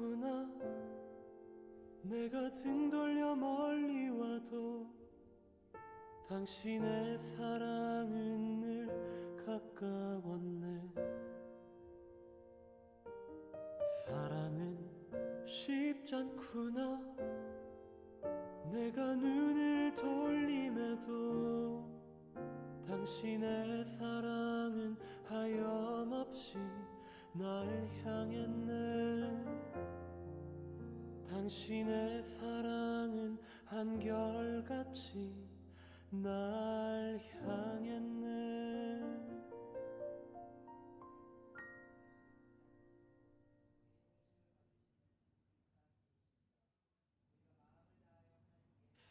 않구나 내가 등 돌려 멀리 와도 당신의 사랑은 늘 가까웠네. 사랑은 쉽지 않구나. 내가 눈을 돌림에도 당신의 사랑은 하염 당신의 사랑은 한결같이 날 향했네.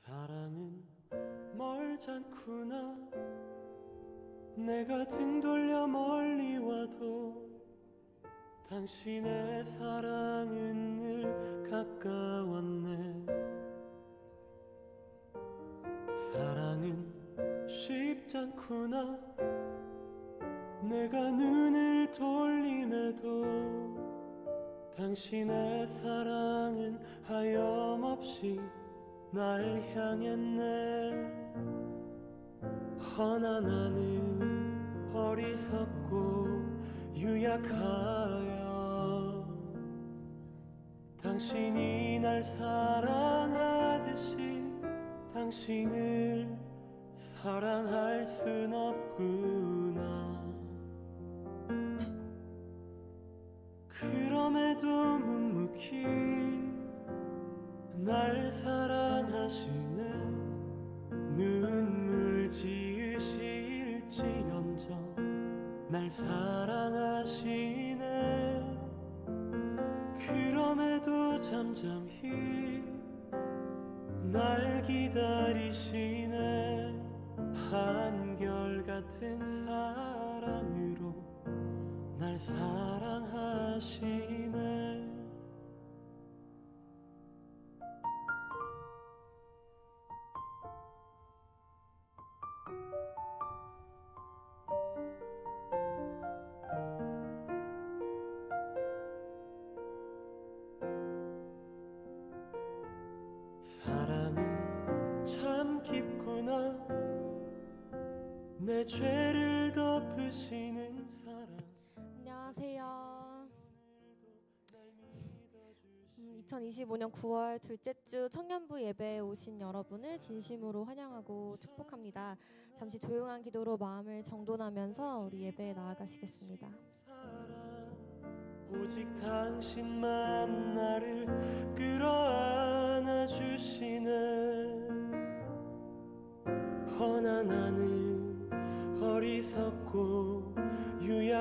사랑은 멀지 않구나. 내가 등 돌려 멀리 와도 당신의 사랑은 늘 가까웠네. 사랑은 쉽지 않구나. 내가 눈을 돌림에도 당신의 사랑은 하염없이 날 향했네. 허나 나는 어리석고 유약하여 당신이 날 사랑하듯이 당신을 사랑할 순 없구나. 그럼에도 묵묵히 날 사랑하시네 눈물 지으실지언정 날 사랑하 그럼에도 잠잠히 날 기다리시네. 한결같은 사랑으로 날 사랑하시네 내 죄를 덮으시는 사랑 안녕하세요. 음, 2025년 9월 둘째 주 청년부 예배에 오신 여러분을 진심으로 환영하고 축복합니다. 잠시 조용한 기도로 마음을 정돈하면서 우리 예배에 나아가시겠습니다. 사랑 오직 당신만 나를 끌어안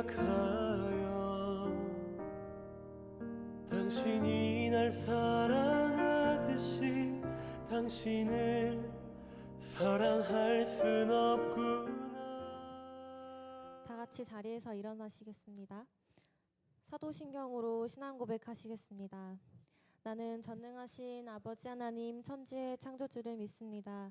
유약하여 당신이 날 사랑하듯이 당신을 사랑할 순 없구나 다 같이 자리에서 일어나시겠습니다. 사도신경으로 신앙 고백하시겠습니다. 나는 전능하신 아버지 하나님 천지의 창조주를 믿습니다.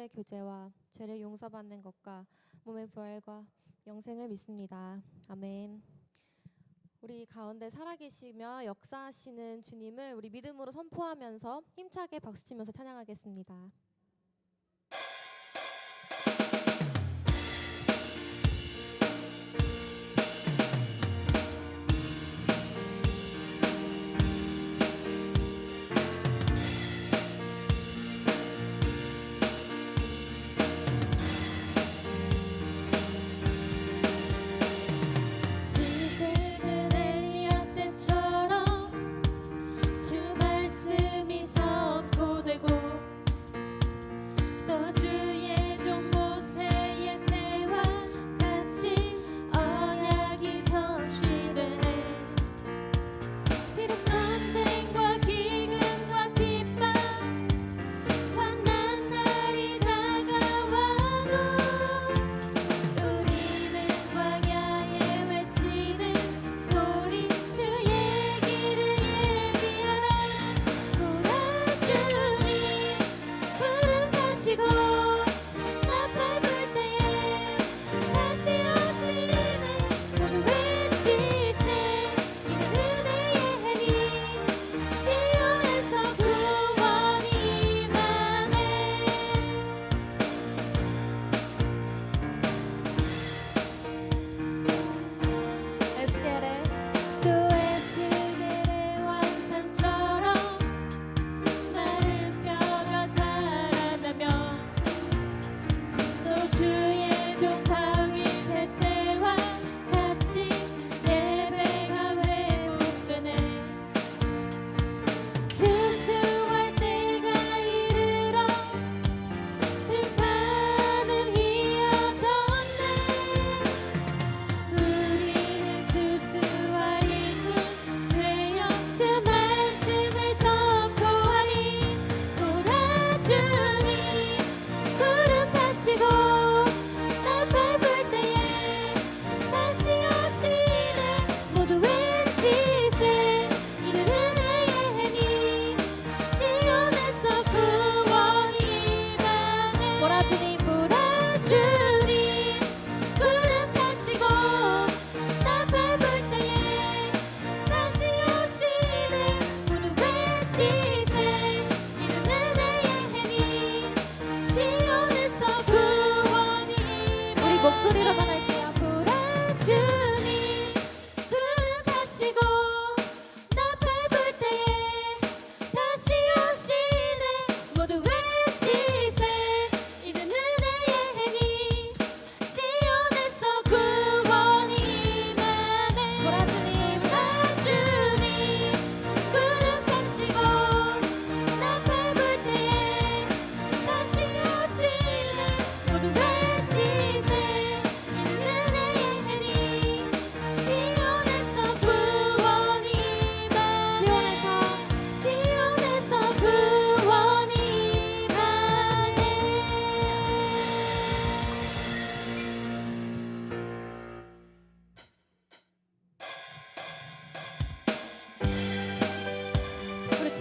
교제와 죄를 용서받는 것과 몸의 부활과 영생을 믿습니다. 아멘. 우리 가운데 살아계시며 역사하시는 주님을 우리 믿음으로 선포하면서 힘차게 박수치면서 찬양하겠습니다.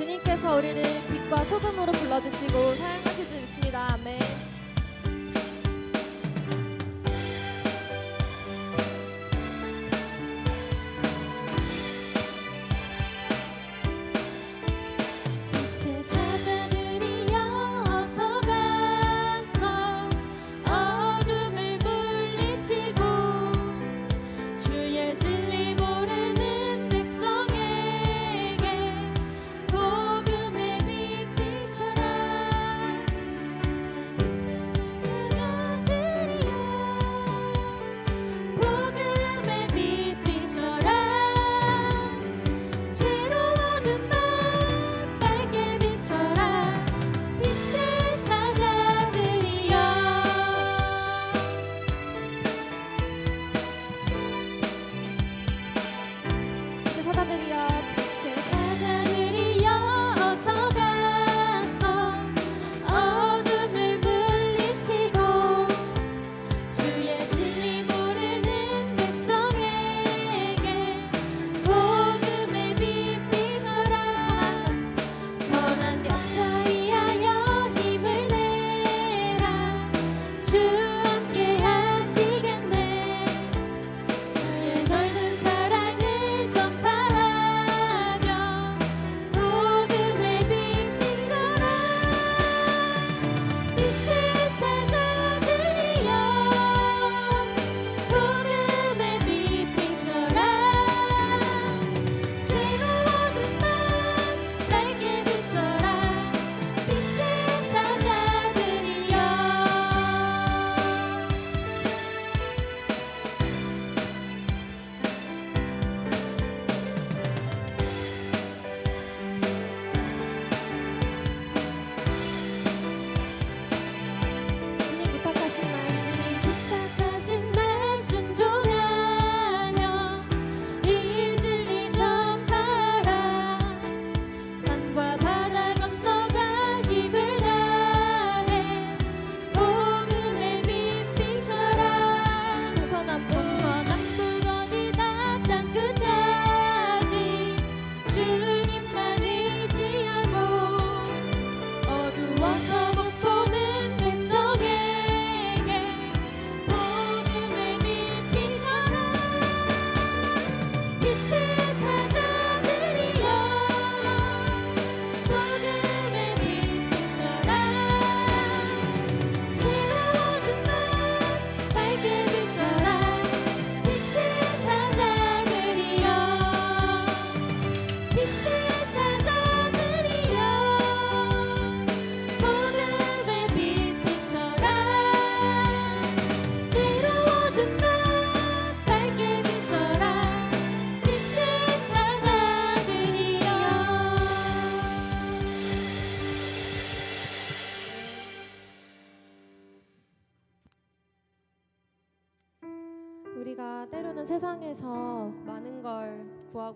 주님께서 우리를 빛과 소금으로 불러주시고 사용하실 수 있습니다. 아멘.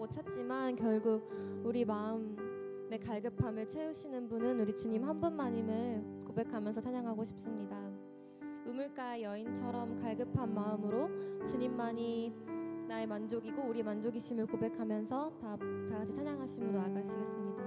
못 찾지만 결국 우리 마음의 갈급함을 채우시는 분은 우리 주님 한 분만임을 고백하면서 찬양하고 싶습니다. 우물가 여인처럼 갈급한 마음으로 주님만이 나의 만족이고 우리 만족이심을 고백하면서 다, 다 같이 찬양하심으로 나가시겠습니다.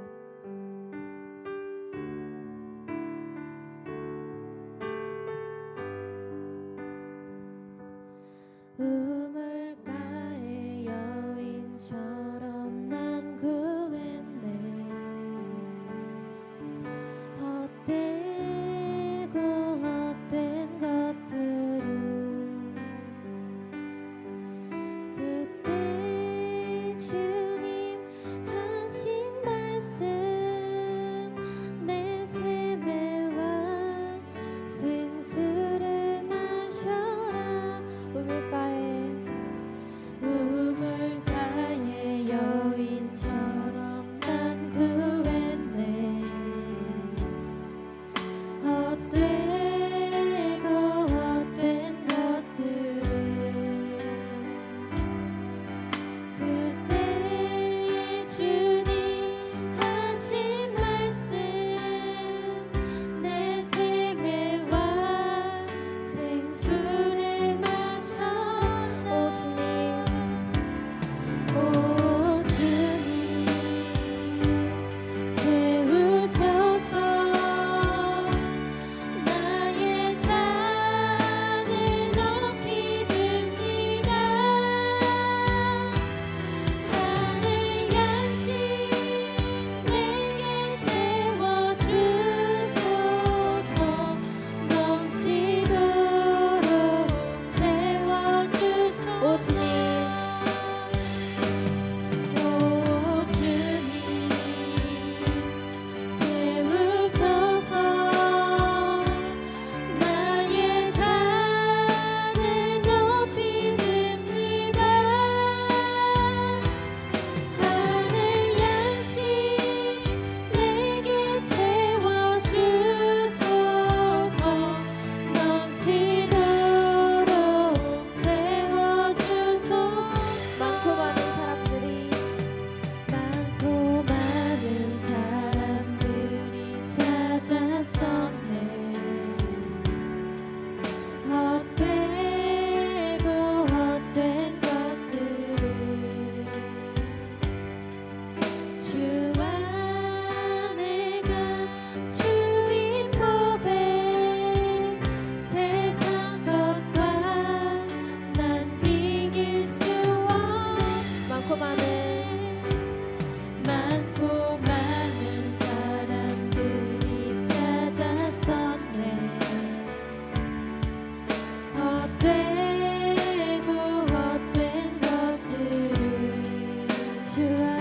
to us.